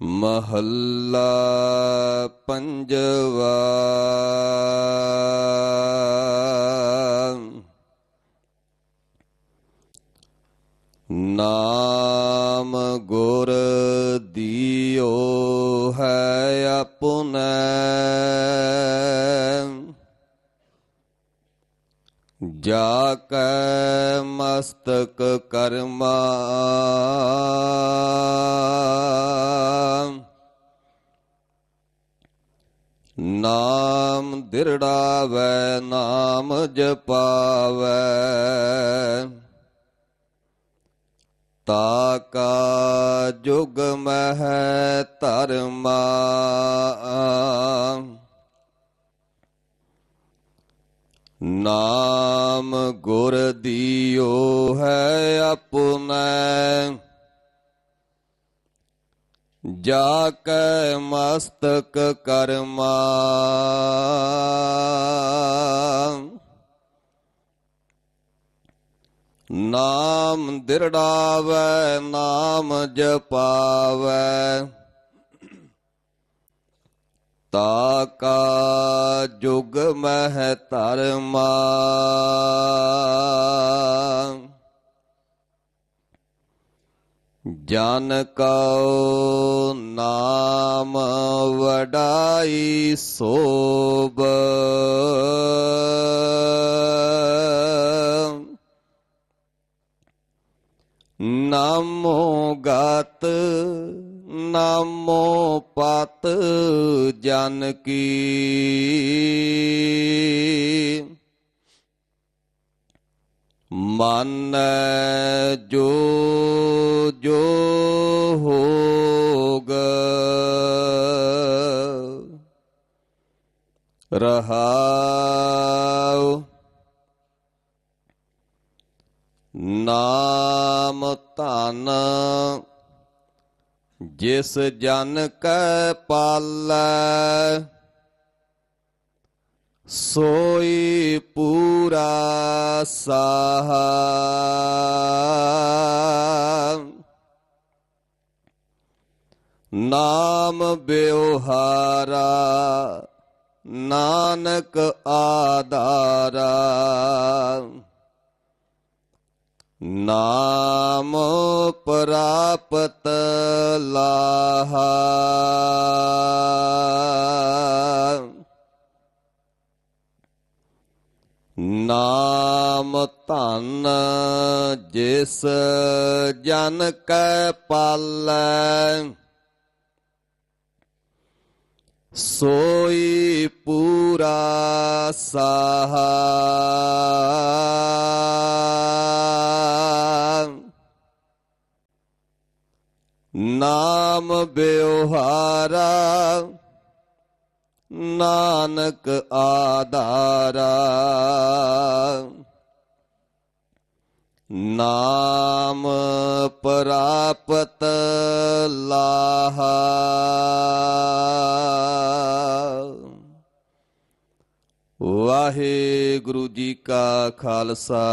ਮਹੱਲਾ ਪੰਜਵਾ। ਨਾਮ ਗੁਰ ਦੀਓ ਹੈ ਆਪੁਨੈ ਜਾ ਕੈ ਮਸਤਕ ਕਰਮਾ। ਨਾਮ ਦਿਰੜਾਵੈ ਨਾਮ ਜਪਾਵੈ। ਤਾ ਕਾ ਜੁਗ ਮਹਿ ਧਰਮਾ। ਨਾਮ ਗੁਰ ਦੀਓ ਹੈ ਆਪੁਨੈ ਜਾ ਕੈ ਮਸਤਕ ਕਰਮਾ। ਨਾਮ ਦਿਰੜਾਵੈ ਨਾਮ ਜਪਾਵੈ। ਤਾ ਕਾ ਜੁਗ ਮਹਿ ਧਰਮਾ। ਜਨ ਕਉ ਨਾਮ ਵਡਾਈ ਸੋਬ ਨਾਮੋ ਗਤ ਨਾਮੋ ਪਤ ਜਨ ਕੀ। ਮਨ ਜੋ ਜੋ ਹੋਗ ਰਹਾਉ ਨਾਮ ਧਨ ਜਿਸ ਜਨ ਕੈ ਪਾਲੈ ਸੋਈ ਪੂਰਾ ਸਾਹਾ। ਨਾਮ ਬਿਵਹਾਰਾ ਨਾਨਕ ਆਧਾਰਾ। ਨਾਮ ਪ੍ਰਾਪਤ ਲਾਹਾ। ਨਾਮ ਧਨ ਜਿਸ ਜਨ ਕੈ ਪਾਲੈ ਸੋਈ ਪੂਰਾ ਸਾਹਾ। ਨਾਮ ਬਿਵਹਾਰਾ ਨਾਨਕ ਆਧਾਰਾ ਨਾਮ ਪ੍ਰਾਪਤ ਲਾਹਾ ਵਾਹਿਗੁਰੂ ਜੀ ਕਾ ਖਾਲਸਾ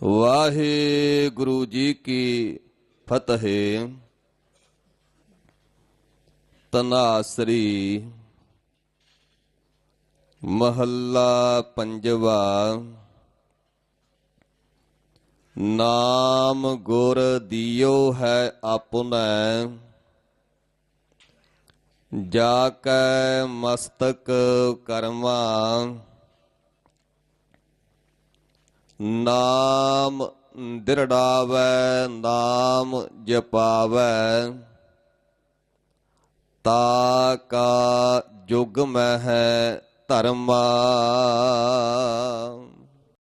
ਵਾਹਿਗੁਰੂ ਜੀ ਕੀ ਫਤਿਹ ਤਨਾਸਰੀ ਮਹੱਲਾ ਪੰਜਵਾ। ਨਾਮ ਗੁਰ ਦਿਓ ਹੈ ਆਪੁਨੈ ਜਾ ਕੈ ਮਸਤਕ ਕਰਮਾ। ਨਾਮ ਦਿਰੜਾਵੈ, ਨਾਮ ਜਪਾਵੈ। ਤਾ ਕਾ ਜੁਗ ਮਹਿ ਧਰਮਾ।